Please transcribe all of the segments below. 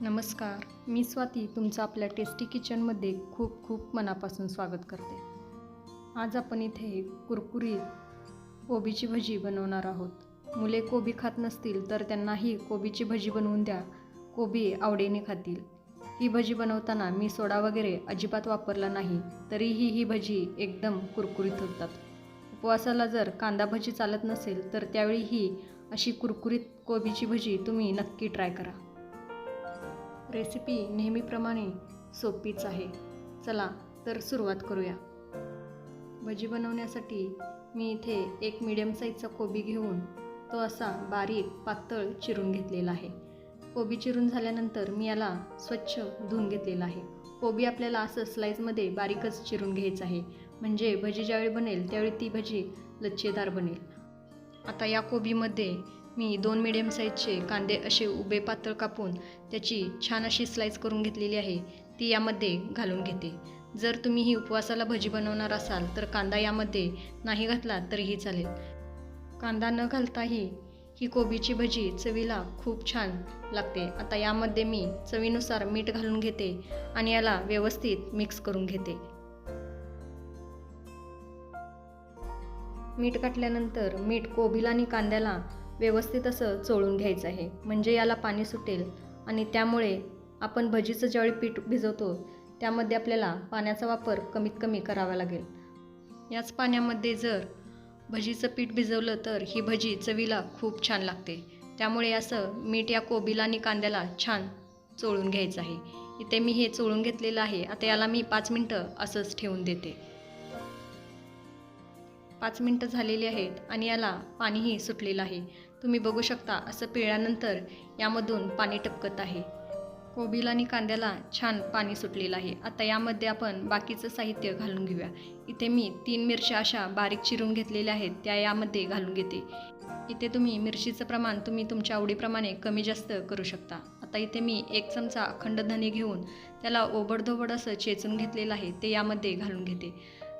नमस्कार मी स्वाती तुमचं आपल्या टेस्टी किचनमध्ये खूप खूप मनापासून स्वागत करते. आज आपण इथे कुरकुरीत कोबीची भजी बनवणार आहोत. मुले कोबी खात नसतील तर त्यांनाही कोबीची भजी बनवून द्या. कोबी आवडीने खातील. ही भजी बनवताना मी सोडा वगैरे अजिबात वापरला नाही तरीही ही भजी एकदम कुरकुरीत होतात. उपवासाला जर कांदा भजी चालत नसेल तर त्यावेळी ही अशी कुरकुरीत कोबीची भजी तुम्ही नक्की ट्राय करा. रेसिपी नेहमीप्रमाणे सोपीच आहे. चला तर सुरुवात करूया. भजी बनवण्यासाठी मी इथे एक मीडियम साईजचा कोबी घेऊन तो असा बारीक पातळ चिरून घेतलेला आहे. कोबी चिरून झाल्यानंतर मी याला स्वच्छ धुवून घेतलेला आहे. कोबी आपल्याला असं स्लाईजमध्ये बारीकच चिरून घ्यायचं आहे. म्हणजे भजी ज्यावेळी बनेल त्यावेळी ती भजी लच्छेदार बनेल. आता या कोबीमध्ये मी दोन मिडियम साईजचे कांदे असे उभे पातळ कापून त्याची छान अशी स्लाईस करून घेतलेली आहे. ती यामध्ये घालून घेते. जर तुम्ही ही उपवासाला भजी बनवणार असाल तर कांदा यामध्ये नाही घातला तरीही चालेल. कांदा न घालताही ही कोबीची भजी चवीला खूप छान लागते. आता यामध्ये मी चवीनुसार मीठ घालून घेते आणि याला व्यवस्थित मिक्स करून घेते. मीठ काटल्यानंतर मीठ कोबीला आणि कांद्याला व्यवस्थित असं चोळून घ्यायचं आहे. म्हणजे याला पाणी सुटेल आणि त्यामुळे आपण भजीचं ज्यावेळी पीठ भिजवतो त्यामध्ये आपल्याला पाण्याचा वापर कमीत कमी करावा लागेल. याच पाण्यामध्ये जर भजीचं पीठ भिजवलं तर ही भजी चवीला खूप छान लागते. त्यामुळे असं मीठ या कोबीला आणि कांद्याला छान चोळून घ्यायचं आहे. इथे मी हे चोळून घेतलेलं आहे. आता याला मी पाच मिनटं असंच ठेवून देते. पाच मिनटं झालेली आहेत आणि याला पाणीही सुटलेलं आहे. तुम्ही बघू शकता असं पिळल्यानंतर यामधून पाणी टपकत आहे. कोबीला आणि कांद्याला छान पाणी सुटलेलं आहे. आता यामध्ये आपण बाकीचं साहित्य घालून घेऊया. इथे मी तीन मिरच्या अशा बारीक चिरून घेतलेल्या आहेत. त्या यामध्ये घालून घेते. इथे तुम्ही मिरचीचं प्रमाण तुम्ही तुमच्या आवडीप्रमाणे कमी जास्त करू शकता. आता इथे मी एक चमचा अखंड धने घेऊन त्याला ओबडधोबड असं चेचून घेतलेलं आहे. ते यामध्ये घालून घेते.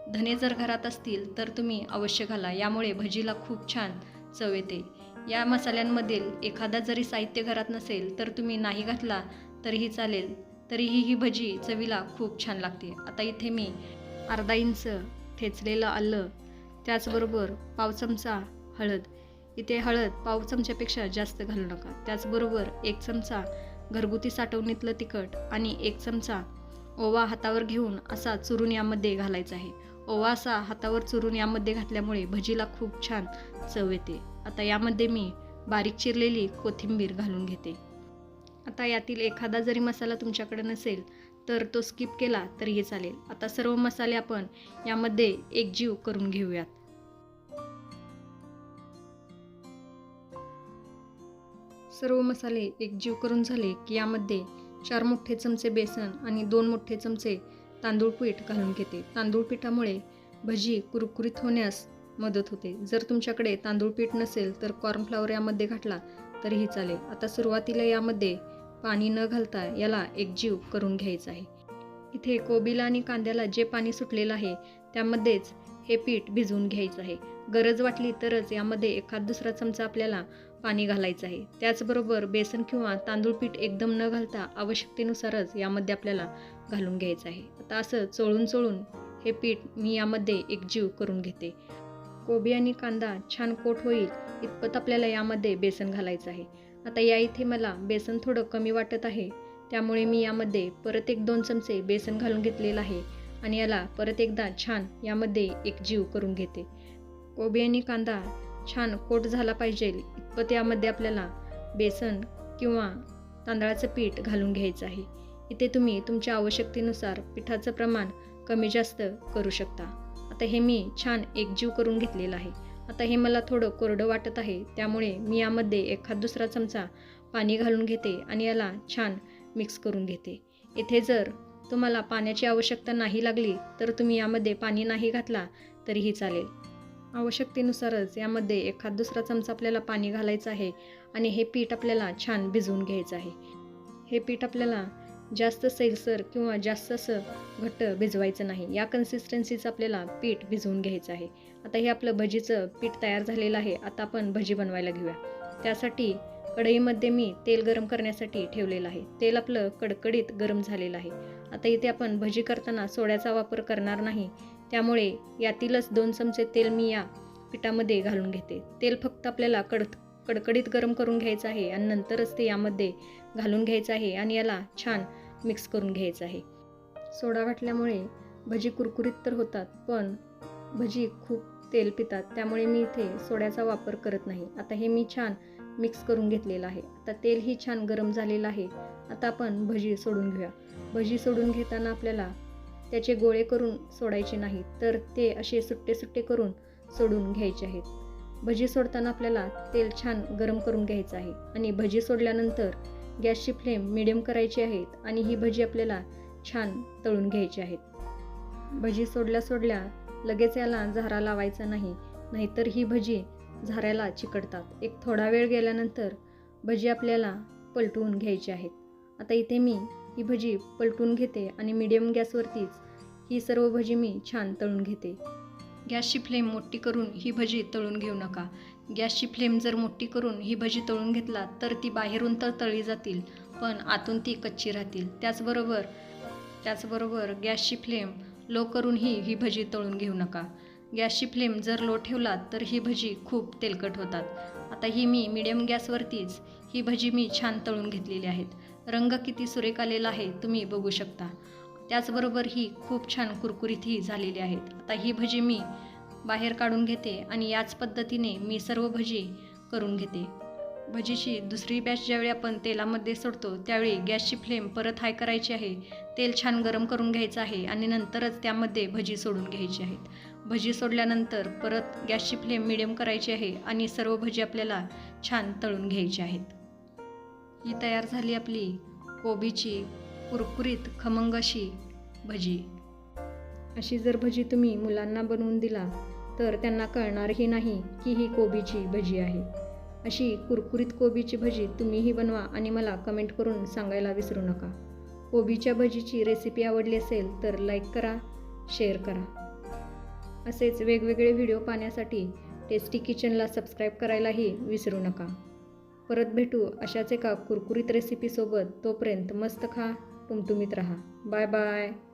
धने जर घरात असतील तर तुम्ही अवश्य घाला. यामुळे भजीला खूप छान चव येते. या मसाल्यांमधील एखादा जरी साहित्य घरात नसेल तर तुम्ही नाही घातला तरीही चालेल. तरीही ही भजी चवीला खूप छान लागते. आता इथे मी अर्धा इंच ठेचलेलं आलं. त्याचबरोबर पाव चमचा हळद. इथे हळद पाव चमच्यापेक्षा जास्त घालू नका. त्याचबरोबर एक चमचा घरगुती साठवणीतलं तिखट आणि एक चमचा ओवा हातावर घेऊन असा चुरून यामध्ये घालायचा आहे. ओवा असा हातावर चुरून यामध्ये घातल्यामुळे भजीला खूप छान चव येते. आता यामध्ये मी बारीक चिरलेली कोथिंबीर घालून घेते. आता यातील एखादा जरी मसाला तुमच्याकडे नसेल तर तो स्किप केला तरीही चालेल. आता सर्व मसाले आपण यामध्ये एकजीव करून घेऊयात. सर्व मसाले एकजीव करून झाले की यामध्ये चार मोठे चमचे बेसन आणि दोन मोठे चमचे तांदूळ पीठ घालून घेते. तांदूळ पिठामुळे भजी कुरकुरीत होण्यास मदत होते. जर तुमच्याकडे तांदूळ पीठ नसेल तर कॉर्नफ्लॉवर यामध्ये घातला तरीही चालेल. आता सुरुवातीला यामध्ये पाणी न घालता याला एकजीव करून घ्यायचं आहे. इथे कोबीला आणि कांद्याला जे पाणी सुटलेलं आहे त्यामध्येच हे पीठ भिजवून घ्यायचं आहे. गरज वाटली तरच यामध्ये एखाद दुसरा चमचा आपल्याला पाणी घालायचं आहे. त्याचबरोबर बेसन किंवा तांदूळ पीठ एकदम न घालता आवश्यकतेनुसारच यामध्ये आपल्याला घालून घ्यायचं आहे. आता असं चोळून चोळून हे पीठ मी यामध्ये एकजीव करून घेते. कोबी आणि कांदा छान कोट होईल इतपत आपल्याला यामध्ये बेसन घालायचं आहे. आता या इथे मला बेसन थोडं कमी वाटत आहे त्यामुळे मी यामध्ये परत एक दोन चमचे बेसन घालून घेतलेलं आहे आणि याला परत एकदा छान यामध्ये एक जीव करून घेते. कोबी आणि कांदा छान कोट झाला पाहिजे इतपत यामध्ये आपल्याला बेसन किंवा तांदळाचं पीठ घालून घ्यायचं आहे. इथे तुम्ही तुमच्या आवश्यकतेनुसार पिठाचं प्रमाण कमी जास्त करू शकता. आता हे मी छान एकजीव करून घेतलेलं आहे. आता हे मला थोडं कोरडं वाटत आहे त्यामुळे मी यामध्ये एखाद दुसरा चमचा पाणी घालून घेते आणि याला छान मिक्स करून घेते. इथे जर तुम्हाला पाण्याची आवश्यकता नाही लागली तर तुम्ही यामध्ये पाणी नाही घातला तरीही चालेल. आवश्यकतेनुसारच यामध्ये एखाद दुसरा चमचा आपल्याला पाणी घालायचं आहे आणि हे पीठ आपल्याला छान भिजवून घ्यायचं आहे. हे पीठ आपल्याला जास्त सैलसर किंवा जास्त असं घट्ट भिजवायचं नाही. या कन्सिस्टन्सीचं आपल्याला पीठ भिजवून घ्यायचं आहे. आता हे आपलं भजीचं पीठ तयार झालेलं आहे. आता आपण भजी बनवायला घेऊया. त्यासाठी कढईमध्ये मी तेल गरम करण्यासाठी ठेवलेलं आहे. तेल आपलं कडकडीत गरम झालेलं आहे. आता इथे आपण भजी करताना सोड्याचा वापर करणार नाही. त्यामुळे यातीलच दोन चमचे तेल मी या पिठामध्ये घालून घेते. तेल फक्त आपल्याला कड कडकडीत गरम करून घ्यायचं आहे आणि नंतरच ते यामध्ये घालून घ्यायचं आहे आणि याला छान मिक्स करून घ्यायचं आहे. सोडा घातल्यामुळे भजी कुरकुरीत तर होतात पण भजी खूप तेल पितात त्यामुळे मी इथे सोड्याचा वापर करत नाही. आता हे मी छान मिक्स करून घेतलेलं आहे. आता तेलही छान गरम झालेलं आहे. आता आपण भजी सोडून घेऊया. भजी सोडून घेताना आपल्याला त्याचे गोळे करून सोडायचे नाही तर ते असे सुट्टे सुट्टे करून सोडून घ्यायचे आहेत. भजी सोडताना आपल्याला तेल छान गरम करून घ्यायचं आहे. आणि भजी सोडल्यानंतर गॅसची फ्लेम मिडियम करायची आहेत आणि ही भजी आपल्याला छान तळून घ्यायची आहेत भजी सोडल्या सोडल्या लगेच याला झारा लावायचा नाही नाहीतर ही भजी झाऱ्याला चिकटतात. एक थोडा वेळ गेल्यानंतर भजी आपल्याला पलटवून घ्यायची आहेत. आता इथे मी ही भजी पलटून घेते आणि मीडियम गॅसवरतीच ही सर्व भजी मी छान तळून घेते. गॅसची फ्लेम मोठी करून ही भजी तळून घेऊ नका. गॅसची फ्लेम जर मोठी करून ही भजी तळून घेतला तर ती बाहेरून तर तळली जातील पण आतून ती कच्ची राहतील. त्याचबरोबर त्याचबरोबर गॅसची फ्लेम लो करूनही ही भजी तळून घेऊ नका. गॅसची फ्लेम जर लो ठेवला तर ही भजी खूप तेलकट होतात. आता ही मी मिडियम गॅसवरतीच ही भजी मी छान तळून घेतलेली आहेत. रंग किती सुरेख आलेला आहे तुम्ही बघू शकता. त्याचबरोबर ही खूप छान कुरकुरीतही झालेली आहेत. आता ही भजी मी बाहेर काढून घेते आणि याच पद्धतीने मी सर्व भजी करून घेते. भजीची दुसरी बॅच ज्यावेळी आपण तेलामध्ये सोडतो त्यावेळी गॅसची फ्लेम परत हाय करायची आहे. तेल छान गरम करून घ्यायचं आहे आणि नंतरच त्यामध्ये भजी सोडून घ्यायची आहेत. भजी सोडल्यानंतर परत गॅसची फ्लेम मिडियम करायची आहे आणि सर्व भजी आपल्याला छान तळून घ्यायची आहेत. ही तयार झाली आपली कोबीची कुरकुरीत खमंग अशी भजी. अशी जर भजी तुम्ही मुलांना बनवून दिला तर त्यांना कळणारही नाही की ही कोबीची भजी आहे. अशी कुरकुरीत कोबीची भजी तुम्हीही बनवा आणि मला कमेंट करून सांगायला विसरू नका. कोबीच्या भजीची रेसिपी आवडली असेल तर लाईक करा शेअर करा. असेच वेगवेगळे व्हिडिओ पाहण्यासाठी टेस्टी किचनला सबस्क्राईब करायलाही विसरू नका. परत भेटू अशाच एका कुरकुरीत रेसिपीसोबत तोपर्यंत मस्त खा. तुमतुमीत राहा. Bye bye.